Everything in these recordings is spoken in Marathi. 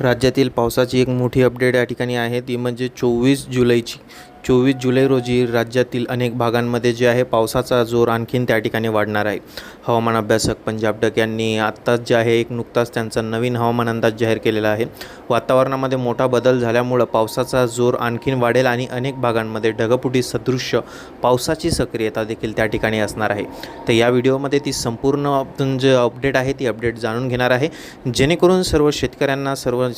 राज्यातील पावसाची एक मोठी अपडेट या ठिकाणी आहे. ती म्हणजे चोवीस जुलैची. चोवीस जुलै रोजी राज्यातील अनेक भागांमध्ये जे आहे पावसाचा जोर आणखीन त्या ठिकाणी वाढणार आहे. हवामान अभ्यासक पंजाब डक यांनी आत्ताच जे आहे एक नुकताच त्यांचा नवीन हवामान अंदाज जाहीर केलेला आहे. वातावरणामध्ये मोठा बदल झाल्यामुळं पावसाचा जोर आणखीन वाढेल आणि अनेक भागांमध्ये ढगफुटी सदृश्य पावसाची सक्रियता देखील त्या ठिकाणी असणार आहे. तर या व्हिडिओमध्ये ती संपूर्ण जे अपडेट आहे ती अपडेट जाणून घेणार आहे. जेणेकरून सर्व शेतकऱ्यांना सर्व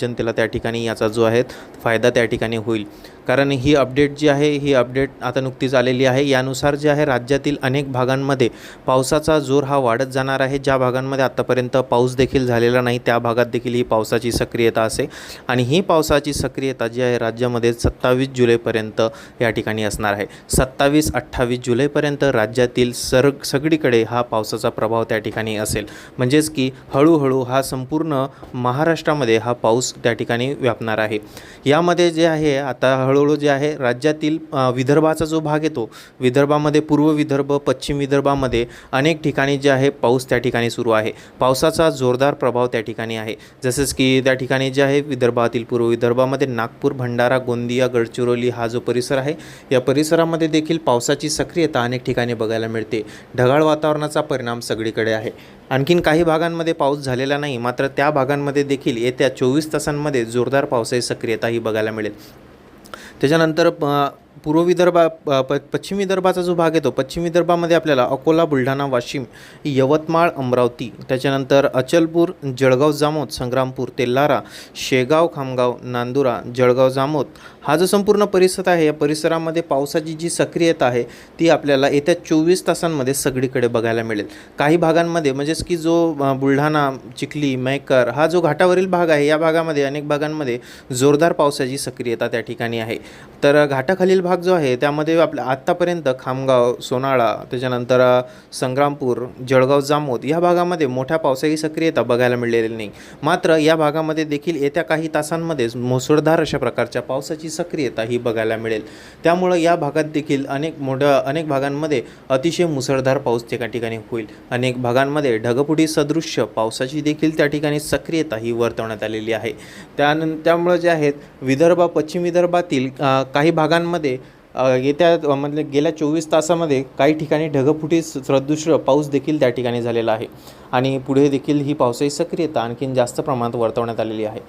जनतेला त्या ठिकाणी याचा जो आहे फायदा त्या ठिकाणी होईल. कारण ही अपडेट जी आहे ही अपडेट आता नुकतीच आलेली आहे. यानुसार जे आहे राज्यातील अनेक भागांमध्ये पावसाचा जोर हा वाढत जाणार आहे. ज्या भागांमध्ये आत्तापर्यंत पाऊस देखील झालेला नाही त्या भागात देखील ही पावसाची सक्रियता असेल. आणि ही पावसाची सक्रियता जी आहे राज्यामध्ये सत्तावीस जुलैपर्यंत या ठिकाणी असणार आहे. सत्तावीस अठ्ठावीस जुलैपर्यंत राज्यातील सर सगळीकडे हा पावसाचा प्रभाव त्या ठिकाणी असेल. म्हणजेच की हळूहळू हा संपूर्ण महाराष्ट्रामध्ये हा पाऊस त्या ठिकाणी व्यापणार आहे. यामध्ये जे आहे आता हळू हळूहळू जे आहे राज्यातील विदर्भाचा जो भाग येतो विदर्भामध्ये पूर्व विदर्भ पश्चिम विदर्भामध्ये अनेक ठिकाणी जे आहे पाऊस त्या ठिकाणी सुरू आहे. पावसाचा जोरदार प्रभाव त्या ठिकाणी आहे. जसंच की त्या ठिकाणी जे आहे विदर्भातील पूर्व विदर्भामध्ये नागपूर भंडारा गोंदिया गडचिरोली हा जो परिसर आहे या परिसरामध्ये देखील पावसाची सक्रियता अनेक ठिकाणी बघायला मिळते. ढगाळ वातावरणाचा परिणाम सगळीकडे आहे. आणखीन काही भागांमध्ये पाऊस झालेला नाही मात्र त्या भागांमध्ये देखील येत्या चोवीस तासांमध्ये जोरदार पावसाची सक्रियता ही बघायला मिळेल. त्याच्यानंतर प- पूर्व विदर्भा प- पश्चिम विदर्भाचा जो भाग येतो पश्चिम विदर्भामध्ये आपल्याला अकोला बुलढाणा वाशिम यवतमाळ अमरावती त्याच्यानंतर अचलपूर जळगाव जामोद संग्रामपूर तेल्लारा शेगाव खामगाव नांदुरा जळगाव जामोद. हा जो संपूर्ण परिसर आहे या परिसरामध्ये पावसाची जी सक्रियता आहे ती आपल्याला येत्या चोवीस तासांमध्ये सगळीकडे बघायला मिळेल. काही भागांमध्ये म्हणजेच की जो बुलढाणा चिखली मैकर हा जो घाटावरील भाग आहे या भागामध्ये अनेक भागांमध्ये जोरदार पावसाची सक्रियता त्या ठिकाणी आहे. तर घाटाखालील भाग जो आहे त्यामध्ये आपल्या आत्तापर्यंत खामगाव सोनाळा त्याच्यानंतर संग्रामपूर जळगाव जामोद या भागामध्ये मोठ्या पावसाची सक्रियता बघायला मिळालेली नाही. मात्र या भागामध्ये देखील येत्या काही तासांमध्येच मुसळधार अशा प्रकारच्या पावसाची सक्रियता ही बघायला मिळेल. त्यामुळं या भागात देखील अनेक मोठ्या अनेक भागांमध्ये अतिशय मुसळधार पाऊस त्या ठिकाणी होईल. अनेक भागांमध्ये ढगफुटी सदृश्य पावसाची देखील त्या ठिकाणी सक्रियता ही वर्तवण्यात आलेली आहे. त्यानं त्यामुळं जे आहेत विदर्भ पश्चिम विदर्भातील काही भागांमध्ये येत्या म्हणजे गेल्या चोवीस तासामध्ये काही ठिकाणी ढगफुटी सदृश्य पाऊस देखील त्या ठिकाणी झालेला आहे. आणि पुढे देखील ही पावसाची सक्रियता आणखीन जास्त प्रमाणात वर्तवण्यात आलेली आहे.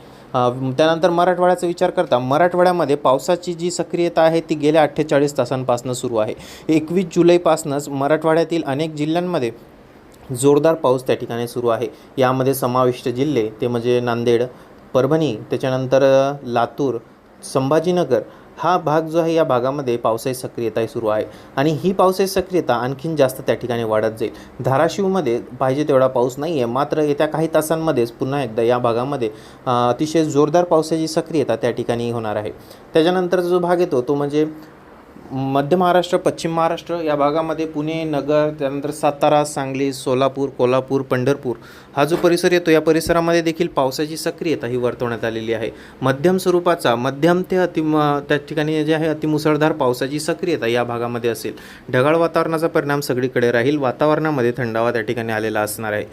त्यानंतर मराठवाड्याचा विचार करता मराठवाड्यामध्ये पावसाची जी सक्रियता आहे ती गेल्या अठ्ठेचाळीस तासांपासून सुरू आहे. एकवीस जुलैपासूनच मराठवाड्यातील अनेक जिल्ह्यांमध्ये जोरदार पाऊस त्या ठिकाणी सुरू आहे. यामध्ये समाविष्ट जिल्हे ते म्हणजे नांदेड परभणी त्याच्यानंतर लातूर संभाजीनगर हा भाग जो आहे या भागामध्ये पावसाची सक्रियता सुरू आहे. आणि ही पावसाची सक्रियता आणखीन जास्त त्या ठिकाणी वाढत जाईल. धाराशिवमध्ये पाहिजे तेवढा पाऊस नाही आहे मात्र येत्या काही तासांमध्येच पुन्हा एकदा या भागामध्ये अतिशय जोरदार पावसाची सक्रियता त्या ठिकाणी होणार आहे. त्याच्यानंतर जो भाग येतो तो म्हणजे मध्य महाराष्ट्र पश्चिम महाराष्ट्र या भागामध्ये पुणे नगर त्यानंतर सातारा सांगली सोलापूर कोल्हापूर पंढरपूर हा जो परिसर येतो या परिसरामध्ये देखील पावसाची सक्रियता ही वर्तवण्यात आलेली आहे. मध्यम स्वरूपाचा मध्यम ते अति म- त्या ठिकाणी जे आहे अतिमुसळधार पावसाची सक्रियता या भागामध्ये असेल. ढगाळ वातावरणाचा परिणाम सगळीकडे राहील. वातावरणामध्ये थंडावा त्या ठिकाणी आलेला असणार आहे.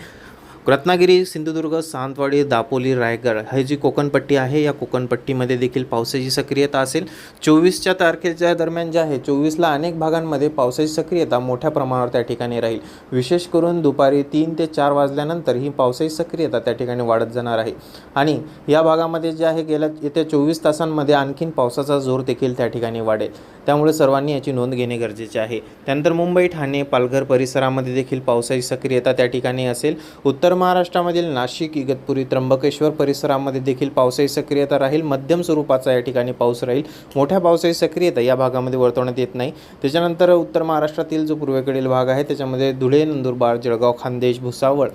रत्नागिरी सिंधुदुर्ग सावंतवाडी दापोली रायगड हे जी कोकणपट्टी आहे या कोकणपट्टीमध्ये देखील पावसाची सक्रियता असेल. चोवीसच्या तारखेच्या दरम्यान जे आहे चोवीसला अनेक भागांमध्ये पावसाची सक्रियता मोठ्या प्रमाणावर त्या ठिकाणी राहील. विशेष करून दुपारी तीन ते चार वाजल्यानंतर ही पावसाची सक्रियता त्या ठिकाणी वाढत जाणार आहे. आणि या भागामध्ये जे आहे गेल्या येत्या चोवीस तासांमध्ये आणखीन पावसाचा जोर देखील त्या ठिकाणी वाढेल. त्यामुळे सर्वांनी याची नोंद घेणे गरजेचे आहे. त्यानंतर मुंबई ठाणे पालघर परिसरामध्ये देखील पावसाची सक्रियता त्या ठिकाणी असेल. उत्तर महाराष्ट्रामधील नाशिक इगतपुरी त्र्यंबकेश्वर परिसरामध्ये देखील पावसाची सक्रियता राहील. मध्यम स्वरूपाचा या ठिकाणी पाऊस राहील. मोठ्या पावसाची सक्रियता या भागामध्ये वर्तवण्यात येत नाही. त्याच्यानंतर उत्तर महाराष्ट्रातील जो पूर्वेकडील भाग आहे त्याच्यामध्ये धुळे नंदुरबार जळगाव खानदेश भुसावळ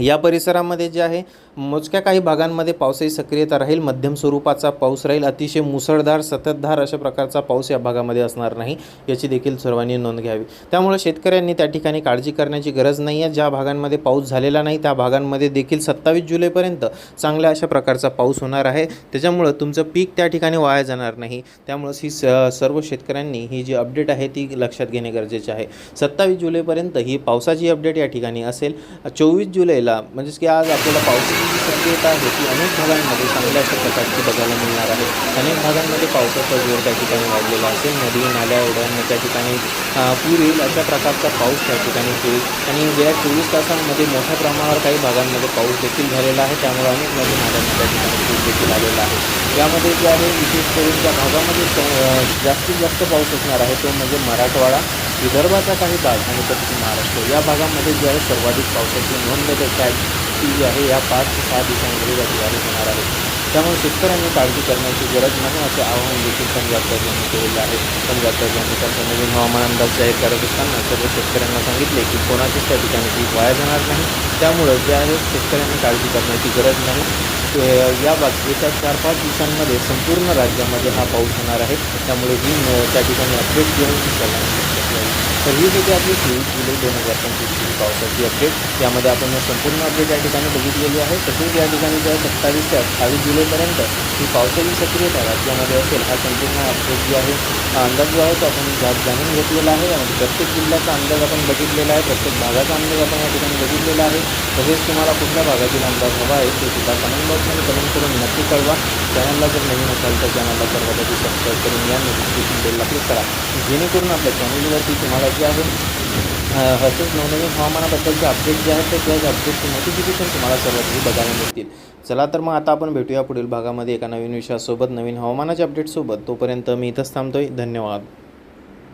या परिसरामध्ये जे आहे मोजक्या काही भागांमध्ये पावसाची सक्रियता राहील मध्यम स्वरूपाचा पाऊस राहील. अतिशय मुसळधार सततधार अशा प्रकारचा पाऊस या भागामध्ये असणार नाही याची देखील सर्वांनी नोंद घ्यावी. त्यामुळे शेतकऱ्यांनी त्या ठिकाणी काळजी करण्याची गरज नाही आहे ज्या भागांमध्ये पाऊस झालेला नाही त्या भागांमध्ये देखील सत्तावीस जुलैपर्यंत चांगल्या अशा प्रकारचा पाऊस होणार आहे. त्याच्यामुळं तुमचं पीक त्या ठिकाणी वाया जाणार नाही. त्यामुळंच ही स सर्व शेतकऱ्यांनी ही जी अपडेट आहे ती लक्षात घेणे गरजेचे आहे. सत्तावीस जुलैपर्यंत ही पावसाची अपडेट या ठिकाणी असेल. चोवीस जुलैला म्हणजेच की आज आपल्याला पाऊस जी शक्यता आहे ती अनेक भागांमध्ये चांगल्या अशा प्रकारची बघायला मिळणार आहे. अनेक भागांमध्ये पावसाचा जोर त्या ठिकाणी वाढलेला असेल. नदी नाल्या ओढ्यांना त्या ठिकाणी पूर येईल अशा प्रकारचा पाऊस त्या ठिकाणी होईल. आणि गेल्या चोवीस तासांमध्ये मोठ्या प्रमाणावर काही भागांमध्ये पाऊस देखील झालेला आहे. त्यामुळे अनेक नदी नाल्यांना त्या ठिकाणी पूर देखील आलेला आहे. यामध्ये जे आहे विशेष करून ज्या भागामध्ये स- जास्तीत जास्त पाऊस असणार आहे तो म्हणजे मराठवाडा विदर्भाचा काही भाग आणि पश्चिम म्हणजे महाराष्ट्र. या भागामध्ये जे आहे सर्वाधिक पावसाची नोंद त्याच्या ती जी आहे या पाच ते सहा दिवसांमध्ये या ठिकाणी होणार आहे. त्यामुळे शेतकऱ्यांनी काळजी करण्याची गरज नाही असे आवाहन देखील पंजाब यांनी केलेलं आहे. पंजाब यांनी त्यांचा नवीन हवामान अंदाज जाहीर करत असताना सर्व शेतकऱ्यांना सांगितले की कोणाचीच त्या ठिकाणी पीक वाया जाणार नाही. त्यामुळं जे आहे शेतकऱ्यांनी काळजी करण्याची गरज नाही या बाब येत्या चार पाच दिवसांमध्ये संपूर्ण राज्यामध्ये हा पाऊस होणार आहे. त्यामुळे ही त्या ठिकाणी अपडेट घेऊन ही ही होती आपली तेवीस जुलै दोन हज़ार पंचवीसची पावसाची अपडेट। यामध्ये आपण संपूर्ण अपडेट या ठिकाणी बघितलेली आहे. तसेच या ठिकाणी जे सत्तावीस ते अठ्ठावीस जुलैपर्यंत ही पावसाची सक्रियता राज्यामध्ये असेल, हा संपूर्ण अपडेट जो आहे, हा अंदाज जो आहे तो आपण जा जाणून घेतलेला आहे. यामध्ये प्रत्येक जिल्ह्याचा अंदाज आपण बघितलेला आहे, प्रत्येक भागाचा अंदाज आपण या ठिकाणी बघितलेला आहे. तसेच तुम्हाला कुठल्या भागातील अंदाज हवा आहे तो सुद्धा कमेंट बॉक्समध्ये कमेंट करून नक्की कळवा. चॅनलला जर नवीन असाल तर चॅनलला सर्वात आधी सबस्क्राईब करून या नोटिफिकेशन बेलला क्लिक करा. जेणेकरून आपल्या चॅनलवरती तुम्हाला जे आहे हर्षद नवनवीन हवामानाबद्दलचे अपडेट जे आहेत ते त्याच अपडेटचे नोटिफिकेशन तुम्हाला सर्वात आधी बघायला मिळतील. चला तर मग आता आपण भेटूया पुढील भागामध्ये एका नवीन विषयासोबत नवीन हवामानाच्या अपडेटसोबत तोपर्यंत मी इथंच थांबतोय. धन्यवाद.